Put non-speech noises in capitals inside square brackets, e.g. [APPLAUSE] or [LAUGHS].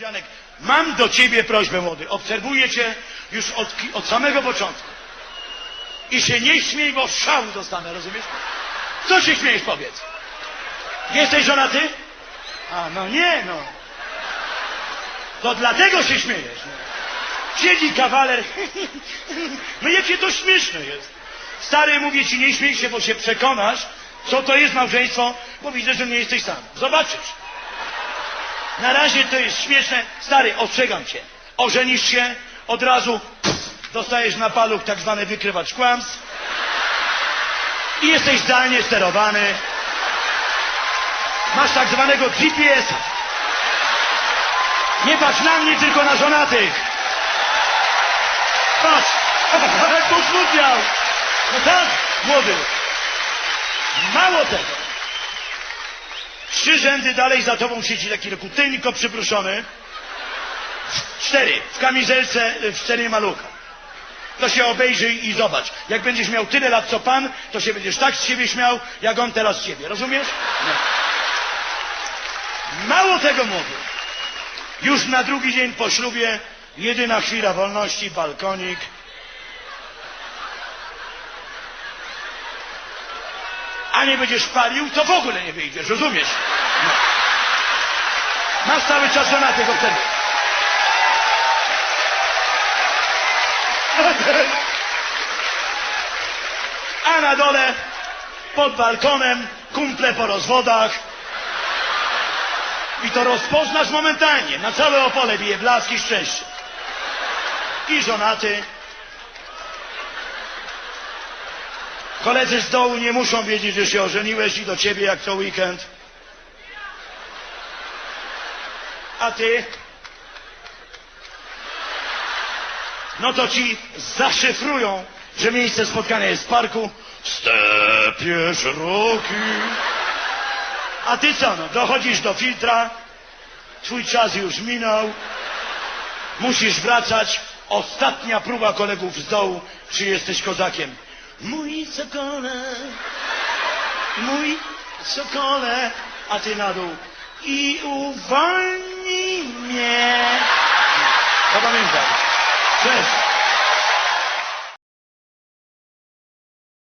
Janek, mam do ciebie prośbę, młody. Obserwuję cię już od, od samego początku. I się nie śmiej, bo szału dostanę, rozumiesz? Co się śmiejesz, powiedz? Jesteś żonaty? A, no nie, no. To dlatego się śmiejesz. No. Siedzi kawaler. [LAUGHS] No jakie to śmieszne jest. Stary mówi ci, nie śmiej się, bo się przekonasz, co to jest małżeństwo, bo widzę, że nie jesteś sam. Zobaczysz. Na razie to jest śmieszne. Stary, ostrzegam cię. Ożenisz się, od razu dostajesz na paluch tak zwany wykrywacz kłamstw i jesteś zdalnie sterowany. Masz tak zwanego GPS-a. Nie patrz na mnie, tylko na żonatych. Patrz, [LAUGHS] jak posmutniał. No tak, młody. Mało tego. Trzy rzędy dalej za tobą siedzi taki tylko przypruszony. Cztery. W kamizelce, w scenie malucha. To się obejrzyj i zobacz. Jak będziesz miał tyle lat co pan, to się będziesz tak z siebie śmiał, jak on teraz z ciebie. Rozumiesz? No. Mało tego mówię. Już na drugi dzień po ślubie, jedyna chwila wolności, balkonik. Nie będziesz palił, to w ogóle nie wyjdziesz, rozumiesz? No. Masz cały czas żonatego wtedy. A na dole, pod balkonem, kumple po rozwodach. I to rozpoznasz momentalnie. Na całe opole bije blask i szczęście. I żonaty. Koledzy z dołu nie muszą wiedzieć, że się ożeniłeś i do ciebie jak co weekend. A ty? No to ci zaszyfrują, że miejsce spotkania jest w parku. Stepie szeroki. A ty co, no, dochodzisz do filtra, twój czas już minął, musisz wracać, ostatnia próba kolegów z dołu, czy jesteś kozakiem. Mój sokole, mój sokole, a ty na dół. I uwolnij mnie. Zapamiętaj.